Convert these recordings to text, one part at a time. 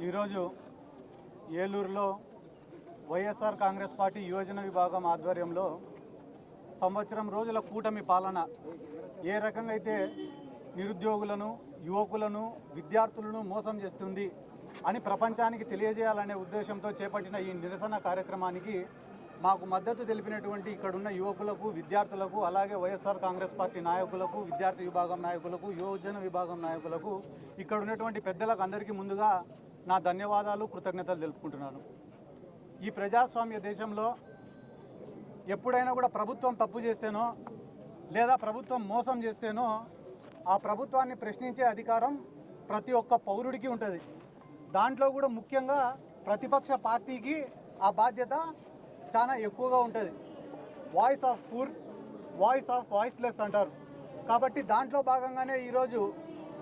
ఈరోజు ఏలూరులో వైఎస్ఆర్ కాంగ్రెస్ పార్టీ యువజన విభాగం ఆధ్వర్యంలో సంవత్సరం రోజుల కూటమి పాలన ఏ రకంగా అయితే నిరుద్యోగులను యువకులను విద్యార్థులను మోసం చేస్తుంది అని ప్రపంచానికి తెలియజేయాలనే ఉద్దేశంతో చేపట్టిన ఈ నిరసన కార్యక్రమానికి మాకు మద్దతు తెలిపినటువంటి ఇక్కడున్న యువకులకు విద్యార్థులకు అలాగే వైఎస్ఆర్ కాంగ్రెస్ పార్టీ నాయకులకు విద్యార్థి విభాగం నాయకులకు యువజన విభాగం నాయకులకు ఇక్కడ ఉన్నటువంటి పెద్దలకు అందరికీ ముందుగా నా ధన్యవాదాలు కృతజ్ఞతలు తెలుపుకుంటున్నాను. ఈ ప్రజాస్వామ్య దేశంలో ఎప్పుడైనా కూడా ప్రభుత్వం తప్పు చేస్తేనో లేదా ప్రభుత్వం మోసం చేస్తేనో ఆ ప్రభుత్వాన్ని ప్రశ్నించే అధికారం ప్రతి ఒక్క పౌరుడికి ఉంటుంది. దాంట్లో కూడా ముఖ్యంగా ప్రతిపక్ష పార్టీకి ఆ బాధ్యత చాలా ఎక్కువగా ఉంటుంది. Voice of poor voice of voiceless అంటారు. కాబట్టి దాంట్లో భాగంగానే ఈరోజు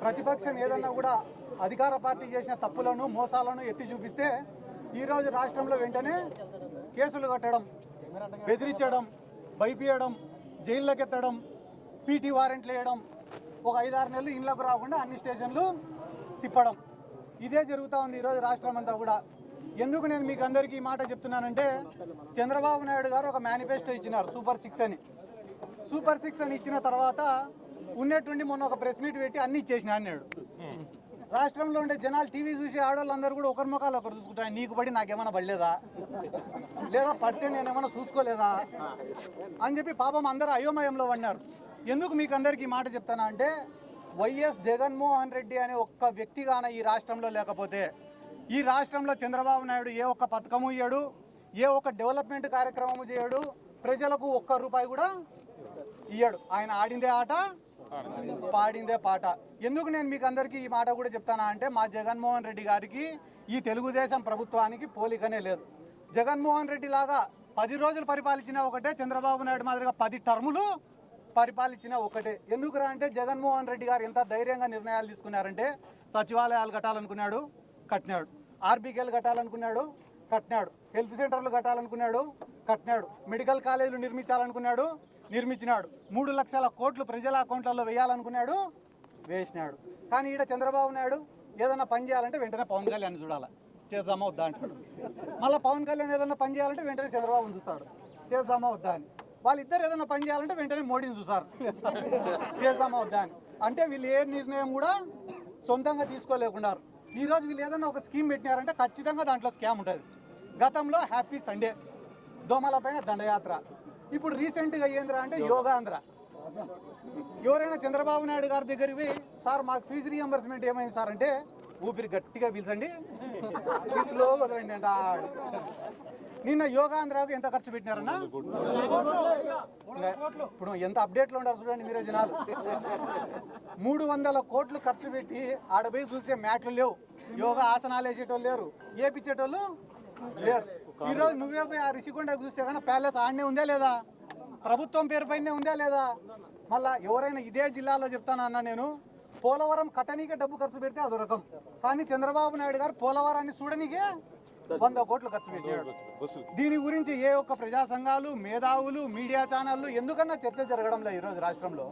ప్రతిపక్షం ఏదన్నా కూడా అధికార పార్టీ చేసిన తప్పులను మోసాలను ఎత్తి చూపిస్తే ఈరోజు రాష్ట్రంలో వెంటనే కేసులు కట్టడం బెదిరించడం భయపీయడం జైళ్ళకెత్తడం పీటీ వారెంట్లు వేయడం ఒక ఐదారు నెలలు ఇండ్లకు రాకుండా అన్ని స్టేషన్లు తిప్పడం. ఇదే జరుగుతూ ఉంది ఈరోజు రాష్ట్రం అంతా కూడా. ఎందుకు నేను మీకు అందరికీ ఈ మాట చెప్తున్నానంటే చంద్రబాబు నాయుడు గారు ఒక మేనిఫెస్టో ఇచ్చినారు సూపర్ సిక్స్ అని. సూపర్ సిక్స్ అని ఇచ్చిన తర్వాత ఉన్నట్టుండి మొన్న ఒక ప్రెస్ మీట్ పెట్టి అన్ని ఇచ్చేసిన అన్నాడు. రాష్ట్రంలో ఉండే జనాలు టీవీ చూసి ఆడవాళ్ళందరూ కూడా ఒకరి ముఖాలు ఒకరు చూసుకుంటారు. నీకు పడి నాకేమైనా పడలేదా? లేదా పడితే నేనేమైనా చూసుకోలేదా? అని చెప్పి పాపం అందరూ అయోమయంలో పడినారు. ఎందుకు మీకు అందరికీ ఈ మాట చెప్తానా అంటే వైఎస్ జగన్మోహన్ రెడ్డి అనే ఒక్క వ్యక్తిగాన ఈ రాష్ట్రంలో లేకపోతే ఈ రాష్ట్రంలో చంద్రబాబు నాయుడు ఏ ఒక్క పథకము ఇయ్యడు ఏ ఒక్క డెవలప్మెంట్ కార్యక్రమము చేయడు ప్రజలకు ఒక్క రూపాయి కూడా ఇయ్యడు. ఆయన ఆడిందే ఆట పాడిందే పాట. ఎందుకు నేను మీకు అందరికీ ఈ మాట కూడా చెప్తానా అంటే మా జగన్మోహన్ రెడ్డి గారికి ఈ తెలుగుదేశం ప్రభుత్వానికి పోలికనే లేదు. జగన్మోహన్ రెడ్డి లాగా పది రోజులు పరిపాలించిన ఒకటే చంద్రబాబు నాయుడు మాదిరిగా పది టర్ములు పరిపాలించిన ఒకటే. ఎందుకురా అంటే జగన్మోహన్ రెడ్డి గారు ఎంత ధైర్యంగా నిర్ణయాలు తీసుకున్నారంటే సచివాలయాలు కట్టాలనుకున్నాడు. కట్టినాడు. ఆర్బీకేలు కట్టాలనుకున్నాడు కట్టినాడు. హెల్త్ సెంటర్లు కట్టాలనుకున్నాడు కట్టినాడు. మెడికల్ కాలేజీలు నిర్మించాలనుకున్నాడు నిర్మించినాడు. మూడు లక్షల కోట్లు ప్రజల అకౌంట్లలో వేయాలనుకున్నాడు వేసినాడు. కానీ ఈడ చంద్రబాబు నాయుడు ఏదైనా పని చేయాలంటే వెంటనే పవన్ కళ్యాణ్ చూడాలి. చేద్దామా వద్దా అంటాడు. మళ్ళీ పవన్ కళ్యాణ్ ఏదైనా పని చేయాలంటే వెంటనే చంద్రబాబుని చూస్తాడు. చేద్దామా వద్దా అని. వాళ్ళిద్దరు ఏదైనా పని చేయాలంటే వెంటనే మోడీని చూసారు చేద్దామా వద్దా అని. అంటే వీళ్ళు ఏ నిర్ణయం కూడా సొంతంగా తీసుకోలేకున్నారు. ఈరోజు వీళ్ళు ఏదైనా ఒక స్కీమ్ పెట్టినారంటే ఖచ్చితంగా దాంట్లో స్కామ్ ఉంటుంది. గతంలో హ్యాపీ సండే దోమల పైన దండయాత్ర. ఇప్పుడు రీసెంట్గా ఏంద్రా అంటే యోగాంధ్ర. ఎవరైనా చంద్రబాబు నాయుడు గారి దగ్గరికి పోయి సార్ మాకు ఫీజు రీఎంబర్స్మెంట్ ఏమైంది సార్? అంటే ఊపిరి గట్టిగా పీల్చండి. స్లో వదలండి అంట నిన్న యోగాంధ్రాకు ఎంత ఖర్చు పెట్టినారన్నా? ఇప్పుడు ఎంత అప్డేట్లో ఉండాలి చూడండి మీరే జనాలు. మూడు వందల కోట్లు ఖర్చు పెట్టి ఆడపోయి చూసే మ్యాట్లు లేవు. యోగా ఆసనాలు వేసేటోళ్ళు లేరు. ఏపించేటోళ్ళు లేరు. ఈరోజు నువ్వే పోయి ఆ రిషికొండ చూస్తే కానీ ప్యాలెస్ ఆడనే ఉందా లేదా? ప్రభుత్వం పేరు పైనే ఉందా లేదా? మళ్ళా ఎవరైనా ఇదే జిల్లాలో చెప్తానన్నా నేను? పోలవరం కట్టనీకే డబ్బు ఖర్చు పెడితే అదొరకం కానీ చంద్రబాబు నాయుడు గారు పోలవరాన్ని చూడనీకే వంద కోట్లు ఖర్చు పెట్టాడు. దీని గురించి ఏ ఒక్క ప్రజా సంఘాలు మేధావులు మీడియా ఛానళ్ళు ఎందుకన్నా చర్చ జరగడంలో ఈరోజు రాష్ట్రంలో?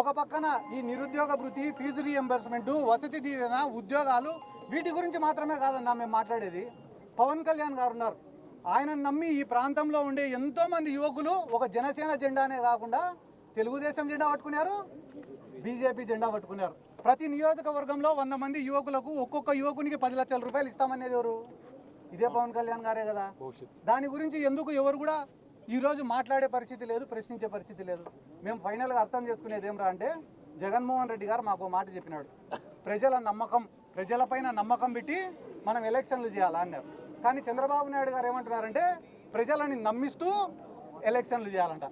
ఒక పక్కన ఈ నిరుద్యోగ భృతి ఫీజు రీఎంబర్స్మెంట్ వసతి దీవెన ఉద్యోగాలు వీటి గురించి మాత్రమే కాదన్నా మేము మాట్లాడేది. పవన్ కళ్యాణ్ గారు ఉన్నారు. ఆయన నమ్మి ఈ ప్రాంతంలో ఉండే ఎంతో మంది యువకులు ఒక జనసేన జెండానే కాకుండా తెలుగుదేశం జెండా పట్టుకున్నారు బీజేపీ జెండా పట్టుకున్నారు. ప్రతి నియోజకవర్గంలో వంద మంది యువకులకు ఒక్కొక్క యువకునికి పది లక్షల రూపాయలు ఇస్తామనేది ఎవరు? ఇదే పవన్ కళ్యాణ్ గారే కదా. దాని గురించి ఎందుకు ఎవరు కూడా ఈరోజు మాట్లాడే పరిస్థితి లేదు ప్రశ్నించే పరిస్థితి లేదు. మేము ఫైనల్గా అర్థం చేసుకునేది ఏమరా అంటే జగన్మోహన్ రెడ్డి గారు మాకు మాట చెప్పినాడు. ప్రజల నమ్మకం ప్రజలపైన నమ్మకం పెట్టి మనం ఎలక్షన్లు చేయాలా అన్నారు. కానీ చంద్రబాబు నాయుడు గారు ఏమంటున్నారంటే ప్రజలని నమ్మిస్తూ ఎలక్షన్లు చేయాలంట.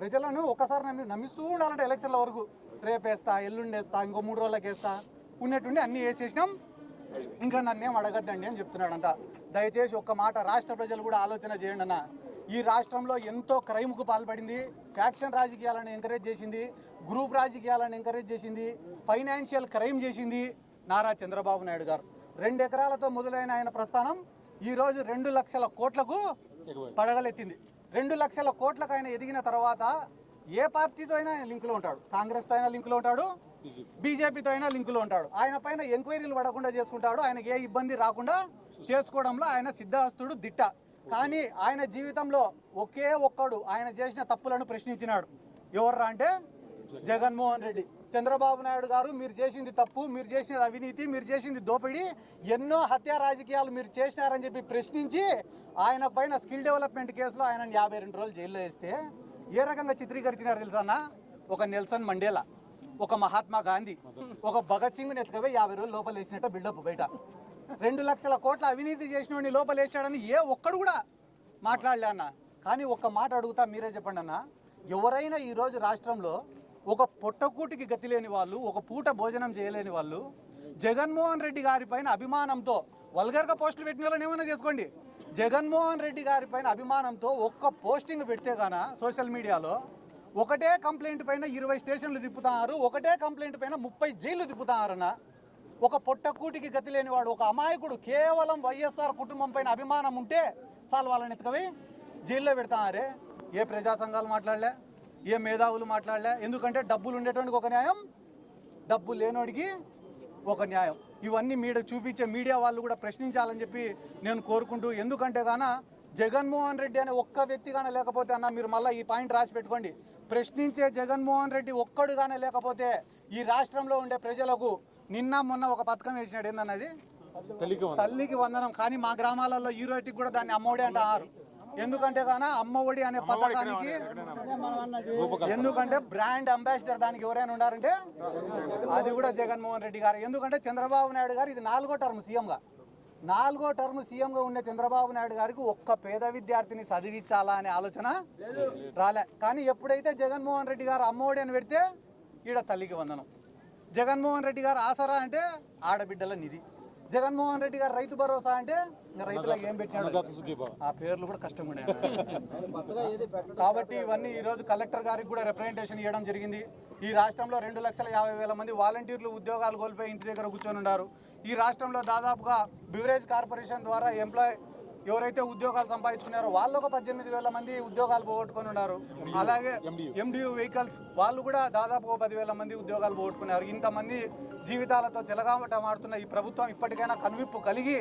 ప్రజలను ఒక్కసారి నమ్మి నమ్మిస్తూ ఉండాలంటే ఎలక్షన్ల వరకు. రేపేస్తా ఎల్లుండేస్తా ఇంకో మూడు రోజులకి వేస్తా ఉన్నట్టుండి అన్నీ వేసేసినాం. ఇంకా నన్నేం అడగద్దండి అని చెప్తున్నాడంట. దయచేసి ఒక్క మాట రాష్ట్ర ప్రజలు కూడా ఆలోచన చేయండి అన్న. ఈ రాష్ట్రంలో ఎంతో క్రైమ్కు పాల్పడింది. ఫ్యాక్షన్ రాజకీయాలను ఎంకరేజ్ చేసింది. గ్రూప్ రాజకీయాలను ఎంకరేజ్ చేసింది. ఫైనాన్షియల్ క్రైమ్ చేసింది నారా చంద్రబాబు నాయుడు గారు. రెండు ఎకరాలతో మొదలైన ఆయన ప్రస్థానం ఈరోజు రెండు లక్షల కోట్లకు పడగలెత్తింది. రెండు లక్షల కోట్లకు ఆయన ఎదిగిన తర్వాత ఏ పార్టీతో అయినా ఆయన లింకులో ఉంటాడు. కాంగ్రెస్తో అయినా లింకులో ఉంటాడు. బీజేపీతో అయినా లింకులో ఉంటాడు. ఆయన పైన ఎంక్వైరీలు పడకుండా చేసుకుంటాడు. ఆయనకి ఏ ఇబ్బంది రాకుండా చేసుకోవడంలో ఆయన సిద్ధాస్తుడు దిట్ట. కానీ ఆయన జీవితంలో ఒకే ఒక్కడు ఆయన చేసిన తప్పులను ప్రశ్నించినాడు. ఎవర్రా అంటే జగన్మోహన్ రెడ్డి. చంద్రబాబు నాయుడు గారు మీరు చేసింది తప్పు మీరు చేసింది అవినీతి మీరు చేసింది దోపిడీ ఎన్నో హత్యా రాజకీయాలు మీరు చేసినారని చెప్పి ప్రశ్నించి ఆయన పైన స్కిల్ డెవలప్మెంట్ కేసులో ఆయన యాభై రెండు రోజులు జైల్లో వేస్తే ఏ రకంగా చిత్రీకరించినారు తెలుసా ఒక నెల్సన్ మండేలా. ఒక మహాత్మా గాంధీ ఒక భగత్ సింగ్ ఎత్తుకపోయి యాభై రోజులు లోపల వేసినట్టు బిల్డప్ బయట. రెండు లక్షల కోట్ల అవినీతి చేసిన లోపల వేసాడని ఏ ఒక్కడు కూడా మాట్లాడలే అన్న. కానీ ఒక్క మాట అడుగుతా మీరే చెప్పండి అన్న. ఎవరైనా ఈరోజు రాష్ట్రంలో ఒక పొట్టకూటికి గతి లేని వాళ్ళు ఒక పూట భోజనం చేయలేని వాళ్ళు జగన్మోహన్ రెడ్డి గారి పైన అభిమానంతో వల్గర్గా పోస్టులు పెట్టిన వాళ్ళని ఏమైనా చేసుకోండి. జగన్మోహన్ రెడ్డి గారి పైన అభిమానంతో ఒక్క పోస్టింగ్ పెడితే గాన సోషల్ మీడియాలో? ఒకటే కంప్లైంట్ పైన ఇరవై స్టేషన్లు తిప్పుతున్నారు ఒకటే కంప్లైంట్ పైన ముప్పై జైలు తిప్పుతున్నారన్న ఒక పొట్టకూటికి గతి లేనివాడు ఒక అమాయకుడు కేవలం వైఎస్ఆర్ కుటుంబం పైన అభిమానం ఉంటే చాలు వాళ్ళని ఎత్తుకవి జైల్లో పెడతారే ఏ ప్రజా సంఘాలు మాట్లాడలే ఏ మేధావులు మాట్లాడలే ఎందుకంటే డబ్బులు ఉండేటువంటి ఒక న్యాయం డబ్బు లేనోడికి ఒక న్యాయం. ఇవన్నీ మీడ చూపించే మీడియా వాళ్ళు కూడా ప్రశ్నించాలని చెప్పి నేను కోరుకుంటూ ఎందుకంటే గాన జగన్మోహన్ రెడ్డి అనే ఒక్క వ్యక్తి గానే లేకపోతే అన్న మీరు మళ్ళీ ఈ పాయింట్ రాసి పెట్టుకోండి. ప్రశ్నించే జగన్మోహన్ రెడ్డి ఒక్కడుగానే లేకపోతే ఈ రాష్ట్రంలో ఉండే ప్రజలకు నిన్న మొన్న ఒక పథకం వేసినాడు ఏందన్నది? తల్లికి వందనం. కానీ మా గ్రామాలలో ఈ రోజుకి కూడా దాన్ని అమ్మఒడి అంటారు ఎందుకంటే గాన అమ్మఒడి అనే పథకానికి ఎందుకంటే బ్రాండ్ అంబాసిడర్ దానికి ఎవరైనా ఉన్నారంటే అది కూడా జగన్మోహన్ రెడ్డి గారు. ఎందుకంటే చంద్రబాబు నాయుడు గారు ఇది నాలుగో టర్మ్ సీఎంగా. నాలుగో టర్మ్ సీఎంగా ఉండే చంద్రబాబు నాయుడు గారికి ఒక్క పేద విద్యార్థిని చదివించాలా అనే ఆలోచన రాలే. కానీ ఎప్పుడైతే జగన్మోహన్ రెడ్డి గారు అమ్మఒడి అని పెడితే ఈడ తల్లికి వందనం. జగన్మోహన్ రెడ్డి గారు ఆసరా అంటే ఆడబిడ్డల నిధి. జగన్మోహన్ రెడ్డి గారు రైతు భరోసా అంటే రైతులకు ఏం పెట్టినాడు? ఆ పేర్లు కూడా కష్టంగా ఉన్నాయి కాబట్టి ఇవన్నీ ఈ రోజు కలెక్టర్ గారికి కూడా రిప్రజెంటేషన్ ఇవ్వడం జరిగింది. ఈ రాష్ట్రంలో రెండు లక్షల యాభై వేల మంది వాలంటీర్లు ఉద్యోగాలు కోల్పోయి ఇంటి దగ్గర కూర్చొని ఉన్నారు. ఈ రాష్ట్రంలో దాదాపుగా బివరేజ్ కార్పొరేషన్ ద్వారా ఎంప్లాయ్ ఎవరైతే ఉద్యోగాలు సంపాదించుకున్నారో వాళ్ళు ఒక పద్దెనిమిది వేల మంది ఉద్యోగాలు పోగొట్టుకొని ఉన్నారు. అలాగే ఎండియు. వెహికల్స్ వాళ్ళు కూడా దాదాపు ఒక పదివేల మంది ఉద్యోగాలు పోగొట్టుకున్నారు. ఇంతమంది జీవితాలతో చెలగామటం ఆడుతున్న ఈ ప్రభుత్వం ఇప్పటికైనా కనువిప్పు కలిగి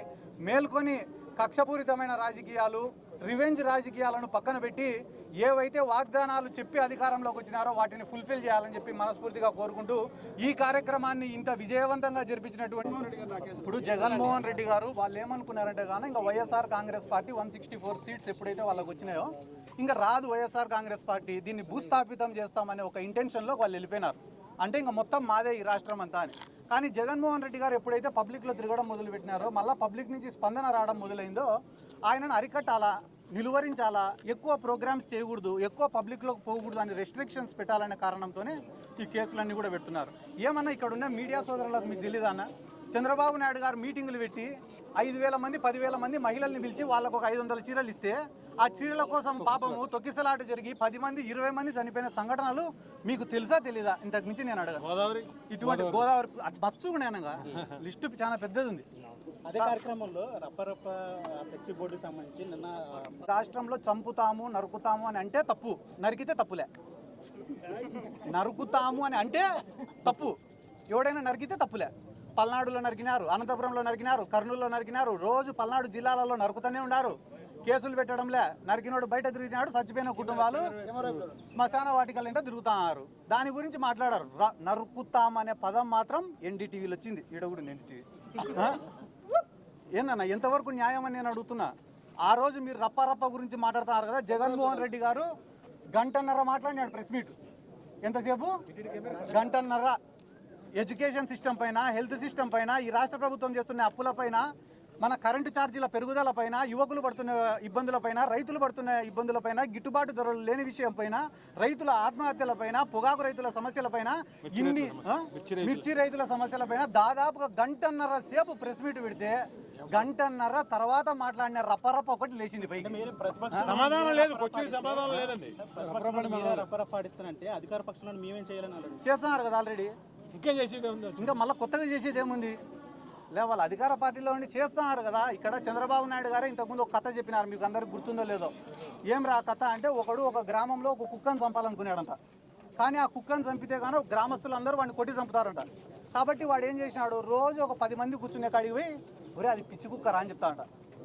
మేల్కొని కక్షపూరితమైన రాజకీయాలు రివెంజ్ రాజకీయాలను పక్కన పెట్టి ఏవైతే వాగ్దానాలు చెప్పి అధికారంలోకి వచ్చినారో వాటిని ఫుల్ఫిల్ చేయాలని చెప్పి మనస్ఫూర్తిగా కోరుకుంటూ ఈ కార్యక్రమాన్ని ఇంత విజయవంతంగా జరిపించినటువంటి ఇప్పుడు జగన్మోహన్ రెడ్డి గారు వాళ్ళు ఏమనుకున్నారంటే కానీ ఇంకా YSR Congress party one sixty four seats ఎప్పుడైతే వాళ్ళకి వచ్చినాయో ఇంకా రాదు వైఎస్ఆర్ కాంగ్రెస్ పార్టీ దీన్ని భూస్థాపితం చేస్తామనే ఒక ఇంటెన్షన్లో వాళ్ళు వెళ్ళిపోయినారు. అంటే ఇంకా మొత్తం మాదే ఈ రాష్ట్రం అంతా అని. కానీ జగన్మోహన్ రెడ్డి గారు ఎప్పుడైతే పబ్లిక్లో తిరగడం మొదలుపెట్టినారో మళ్ళీ పబ్లిక్ నుంచి స్పందన రావడం మొదలైందో ఆయనను అరికట్టాలా నిలువరించాలా ఎక్కువ ప్రోగ్రామ్స్ చేయకూడదు ఎక్కువ పబ్లిక్లోకి పోకూడదు అని రెస్ట్రిక్షన్స్ పెట్టాలనే కారణంతోనే ఈ కేసులన్నీ కూడా పెడుతున్నారు. ఏమన్నా ఇక్కడ ఉన్న మీడియా సోదరులకు మీకు తెలియదానా చంద్రబాబు నాయుడు గారు మీటింగులు పెట్టి ఐదు వేల మంది పదివేల మంది మహిళల్ని పిలిచి వాళ్ళకు ఒక ఐదు వందల చీరలు ఇస్తే ఆ చీరల కోసం పాపము తొక్కిసలాట జరిగి పది మంది ఇరవై మంది చనిపోయిన సంఘటనలు మీకు తెలుసా తెలీదా? ఇంతకు మించి నేను అడగను. గోదావరి ఇటువంటి గోదావరి. బస్సు కూడా లిస్టు చాలా పెద్దది ఉంది అదే కార్యక్రమంలో రప్పరప్ప ఫ్లెక్సీ బోర్డుకి సంబంధించి నిన్న రాష్ట్రంలో చంపుతాము నరుకుతాము అని అంటే తప్పు. నరికితే తప్పులే. నరుకుతాము అని అంటే తప్పు. ఎవడైనా నరికితే తప్పులే. పల్నాడులో నరికినారు అనంతపురంలో నరికినారు కర్నూలులో నరికినారు రోజు పల్నాడు జిల్లాలలో నరుకుతూనే ఉన్నారు. కేసులు పెట్టడంలే నరికినోడు బయట తిరిగినాడు చచ్చిపోయిన కుటుంబాలు శ్మశాన వాటికలంటే తిరుగుతున్నారు. దాని గురించి మాట్లాడారు. ర- నరుకుతాం అనే పదం మాత్రం ఎన్డీటీవీలో వచ్చింది. ఈడ కూడా ఎన్డీటీవీ. ఏందన్న ఎంతవరకు న్యాయం అని నేను అడుగుతున్నా? ఆ రోజు మీరు రప్పారప్ప గురించి మాట్లాడుతున్నారు కదా జగన్మోహన్ రెడ్డి గారు గంటన్నర మాట్లాడినాడు ప్రెస్ మీట్. ఎంతసేపు? గంటన్నర. ఎడ్యుకేషన్ సిస్టమ్ పైన హెల్త్ సిస్టమ్ పైన ఈ రాష్ట్ర ప్రభుత్వం చేస్తున్న అప్పుల పైన మన కరెంటు ఛార్జీల పెరుగుదల పైన యువకులు పడుతున్న ఇబ్బందుల పైన రైతులు పడుతున్న ఇబ్బందుల పైన గిట్టుబాటు ధరలు లేని విషయం పైన రైతుల ఆత్మహత్యల పైన పొగాకు రైతుల సమస్యల పైన ఇన్ని? మిర్చి రైతుల. సమస్యల పైన దాదాపుగా గంటన్నర సేపు ప్రెస్ మీట్ పెడితే గంటన్నర తర్వాత మాట్లాడిన రప్పరప్ప ఒకటి లేచింది సమాధానం లేదు సమాధానం లేదండి. రప్పరప్ప ఆడిస్తానంటే అధికార పక్షంలో మేమేం చేయాలని చేస్తున్నారు కదా ఆల్రెడీ. ఇంకేం చేసేది ఉంది ఇంకా మళ్ళీ కొత్తగా చేసేది ఏముంది? లే వాళ్ళు అధికార పార్టీలో ఉండి చేస్తున్నారు కదా ఇక్కడ చంద్రబాబు నాయుడు గారు ఇంతకుముందు ఒక కథ చెప్పినారు మీకు అందరికి గుర్తుందో లేదో. ఏం రా కథ అంటే ఒకడు ఒక గ్రామంలో ఒక కుక్కను చంపాలనుకున్నాడంట. కానీ ఆ కుక్కను చంపితే కానీ గ్రామస్తులందరూ వాడిని కొట్టి చంపుతారంట. కాబట్టి వాడు ఏం చేసినాడు? రోజు ఒక పది మంది కూర్చునే కాడికి పోయి ఒరే అది పిచ్చి కుక్కరా అని చెప్తాడంట.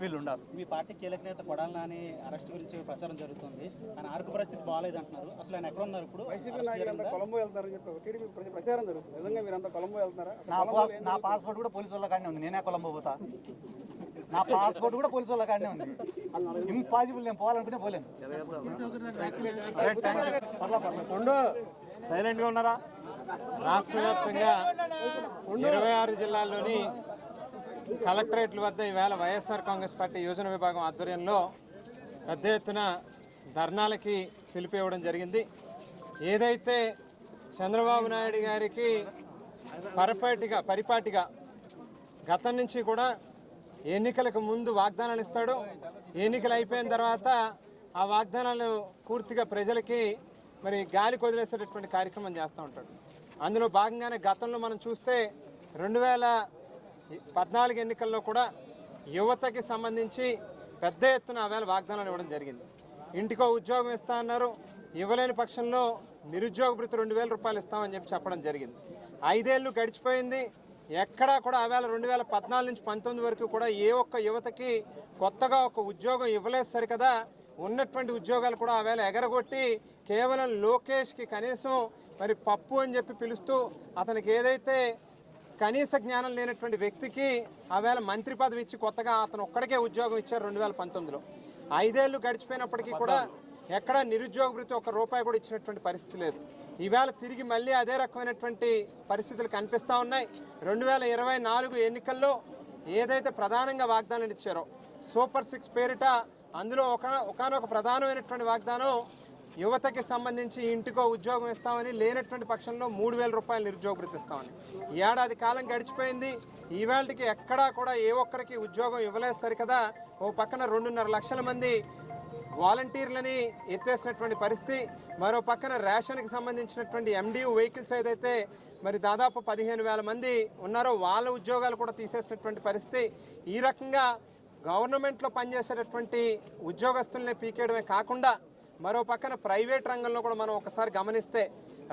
వీళ్ళు ఉన్నారు మీ పార్టీ కీలక నేత కొడాలి నాని అరెస్ట్ గురించి ప్రచారం జరుగుతుంది. ఆయన ఆరోగ్య పరిస్థితి బాగాలేదు అంటున్నారు అసలు ఆయన ఎక్కడ ఉన్నారు ఇప్పుడు? వైసీపీ జరిగిందా? కొలంబో వెళ్తారని చెప్పి ప్రచారం జరుగుతుంది. నిజంగా మీరంతా కొలంబో వెళ్తున్నారా నా పాస్ నా పాస్పోర్ట్ కూడా పోలీసు వాళ్ళ కాడనే ఉంది. నేనే కొలంబో పోతా. నా పాస్పోర్ట్ కూడా పోలీసు వాళ్ళ కాడనే ఉంది. ఇంపాసిబుల్ నేను పోవాలనుకుంటే పోలేను. Right, thanks. పర్లా, పర్లా. సైలెంట్గా ఉన్నారా? రాష్ట్ర వ్యాప్తంగా ఇరవై ఆరు జిల్లాల్లోని కలెక్టరేట్ల వద్ద ఈవేళ వైఎస్ఆర్ కాంగ్రెస్ పార్టీ యోజన విభాగం ఆధ్వర్యంలో పెద్ద ఎత్తున ధర్నాలకి పిలిపివ్వడం జరిగింది. ఏదైతే చంద్రబాబు నాయుడు గారికి పరపాటిగా పరిపాటిగా గతం నుంచి కూడా ఎన్నికలకు ముందు వాగ్దానాలు ఇస్తాడు ఎన్నికలు అయిపోయిన తర్వాత ఆ వాగ్దానాలు పూర్తిగా ప్రజలకి మరి గాలికి వదిలేసేటటువంటి కార్యక్రమం చేస్తూ ఉంటాడు. అందులో భాగంగానే గతంలో మనం చూస్తే రెండు వేల పద్నాలుగు ఎన్నికల్లో కూడా యువతకి సంబంధించి పెద్ద ఎత్తున ఆవేళ వాగ్దానాలు ఇవ్వడం జరిగింది. ఇంటికో ఉద్యోగం ఇస్తా అన్నారు. ఇవ్వలేని పక్షంలో నిరుద్యోగ భృతి రెండు వేల రూపాయలు ఇస్తామని చెప్పి చెప్పడం జరిగింది. ఐదేళ్ళు గడిచిపోయింది. ఎక్కడా కూడా ఆవేళ రెండు వేల పద్నాలుగు నుంచి పంతొమ్మిది వరకు కూడా ఏ ఒక్క యువతకి కొత్తగా ఒక ఉద్యోగం ఇవ్వలేదు సరికదా. ఉన్నటువంటి ఉద్యోగాలు కూడా ఆవేళ ఎగరగొట్టి కేవలం లోకేష్కి కనీసం మరి పప్పు అని చెప్పి పిలుస్తూ అతనికి ఏదైతే కనీస జ్ఞానం లేనటువంటి వ్యక్తికి ఆవేళ మంత్రి పదవి ఇచ్చి కొత్తగా అతను ఒక్కడికే ఉద్యోగం ఇచ్చారు రెండు వేల పంతొమ్మిదిలో. ఐదేళ్ళు గడిచిపోయినప్పటికీ కూడా ఎక్కడా నిరుద్యోగ భృతి ఒక రూపాయి కూడా ఇచ్చినటువంటి పరిస్థితి లేదు. ఈవేళ తిరిగి మళ్ళీ అదే రకమైనటువంటి పరిస్థితులు కనిపిస్తూ ఉన్నాయి. రెండు వేల ఇరవై నాలుగు ఎన్నికల్లో ఏదైతే ప్రధానంగా వాగ్దానాలు ఇచ్చారో సూపర్ సిక్స్ పేరిట అందులో ఒక ఒకనొక ప్రధానమైనటువంటి వాగ్దానం యువతకి సంబంధించి ఇంటికో ఉద్యోగం ఇస్తామని లేనటువంటి పక్షంలో మూడు వేల రూపాయలు నిరుద్యోగ భృతి ఇస్తామని. ఏడాది కాలం గడిచిపోయింది. ఈవేళకి ఎక్కడా కూడా ఏ ఒక్కరికి ఉద్యోగం ఇవ్వలేదు సరికదా. ఓ పక్కన రెండున్నర లక్షల మంది వాలంటీర్లని ఎత్తేసినటువంటి పరిస్థితి. మరో పక్కన రేషన్కి సంబంధించినటువంటి ఎండియూ వెహికల్స్ ఏదైతే మరి దాదాపు పదిహేను వేల మంది ఉన్నారో వాళ్ళ ఉద్యోగాలు కూడా తీసేసినటువంటి పరిస్థితి. ఈ రకంగా గవర్నమెంట్లో పనిచేసేటటువంటి ఉద్యోగస్తుల్ని పీకేయడమే కాకుండా మరో పక్కన ప్రైవేట్ రంగంలో కూడా మనం ఒకసారి గమనిస్తే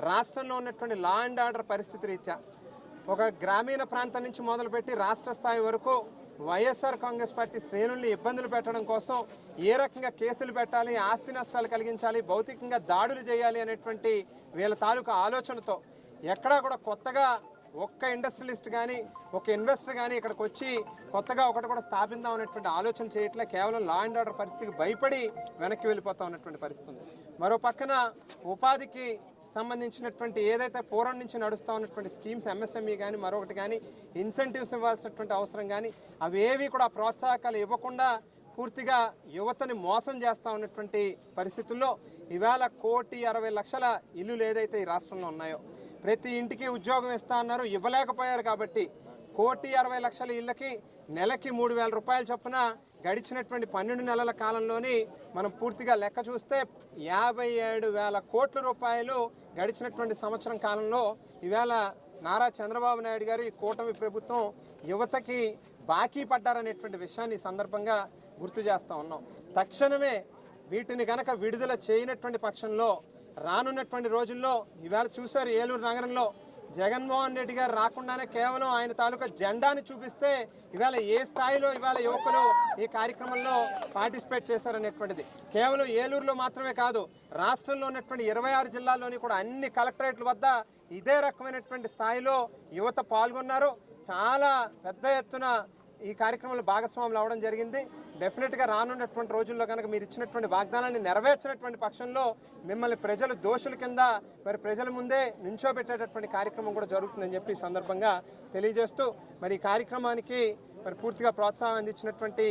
రాష్ట్రంలో ఉన్నటువంటి లా అండ్ ఆర్డర్ పరిస్థితి రీత్యా ఒక గ్రామీణ ప్రాంతం నుంచి మొదలుపెట్టి రాష్ట్ర స్థాయి వరకు వైఎస్ఆర్ కాంగ్రెస్ పార్టీ శ్రేణుల్ని ఇబ్బందులు పెట్టడం కోసం ఏ రకంగా కేసులు పెట్టాలి ఆస్తి నష్టాలు కలిగించాలి భౌతికంగా దాడులు చేయాలి అనేటువంటి వీళ్ళ తాలూకా ఆలోచనతో ఎక్కడా కూడా కొత్తగా ఒక్క ఇండస్ట్రియలిస్ట్ కానీ ఒక ఇన్వెస్టర్ కానీ ఇక్కడికి వచ్చి కొత్తగా ఒకటి కూడా స్థాపిద్దాం అనేటువంటి ఆలోచన చేయట్లే. కేవలం లా అండ్ ఆర్డర్ పరిస్థితికి భయపడి వెనక్కి వెళ్ళిపోతాం ఉన్నటువంటి పరిస్థితి ఉంది మరో పక్కన ఉపాధికి సంబంధించినటువంటి ఏదైతే పూర్వం నుంచి నడుస్తూ ఉన్నటువంటి స్కీమ్స్ ఎంఎస్ఎంఈ కానీ మరొకటి కానీ ఇన్సెంటివ్స్ ఇవ్వాల్సినటువంటి అవసరం కానీ అవి ఏవి కూడా ప్రోత్సాహకాలు ఇవ్వకుండా పూర్తిగా యువతని మోసం చేస్తూ ఉన్నటువంటి పరిస్థితుల్లో ఇవాళ కోటి అరవై లక్షల ఇల్లులు ఏదైతే ఈ రాష్ట్రంలో ఉన్నాయో ప్రతి ఇంటికి ఉద్యోగం ఇస్తా అన్నారు ఇవ్వలేకపోయారు కాబట్టి కోటి అరవై లక్షల ఇళ్ళకి నెలకి మూడు వేల రూపాయల చొప్పున గడిచినటువంటి పన్నెండు నెలల కాలంలోని మనం పూర్తిగా లెక్క చూస్తే యాభై ఏడు వేల కోట్ల రూపాయలు గడిచినటువంటి సంవత్సరం కాలంలో ఈవేళ నారా చంద్రబాబు నాయుడు గారి కూటమి ప్రభుత్వం యువతకి బాకీ పడ్డారనేటువంటి విషయాన్ని సందర్భంగా గుర్తు చేస్తూ ఉన్నాం. తక్షణమే వీటిని గనక విడుదల చేయనటువంటి పక్షంలో రానున్నటువంటి రోజుల్లో ఇవాళ చూశారు ఏలూరు నగరంలో జగన్మోహన్ రెడ్డి గారు రాకుండానే కేవలం ఆయన తాలూకా జెండాని చూపిస్తే ఇవాళ ఏ స్థాయిలో ఇవాళ యువకులు ఈ కార్యక్రమంలో పార్టిసిపేట్ చేశారనేటువంటిది. కేవలం ఏలూరులో మాత్రమే కాదు రాష్ట్రంలో ఉన్నటువంటి ఇరవై ఆరు జిల్లాల్లోని కూడా అన్ని కలెక్టరేట్ల వద్ద ఇదే రకమైనటువంటి స్థాయిలో యువత పాల్గొన్నారు. చాలా పెద్ద ఎత్తున ఈ కార్యక్రమంలో భాగస్వాములు అవడం జరిగింది. డెఫినెట్గా రానున్నటువంటి రోజుల్లో కనుక మీరు ఇచ్చినటువంటి వాగ్దానాన్ని నెరవేర్చినటువంటి పక్షంలో మిమ్మల్ని ప్రజలు దోషుల కింద మరి ప్రజల ముందే నించోబెట్టేటటువంటి కార్యక్రమం కూడా జరుగుతుందని చెప్పి సందర్భంగా తెలియజేస్తూ మరి ఈ కార్యక్రమానికి మరి పూర్తిగా ప్రోత్సాహం అందించినటువంటి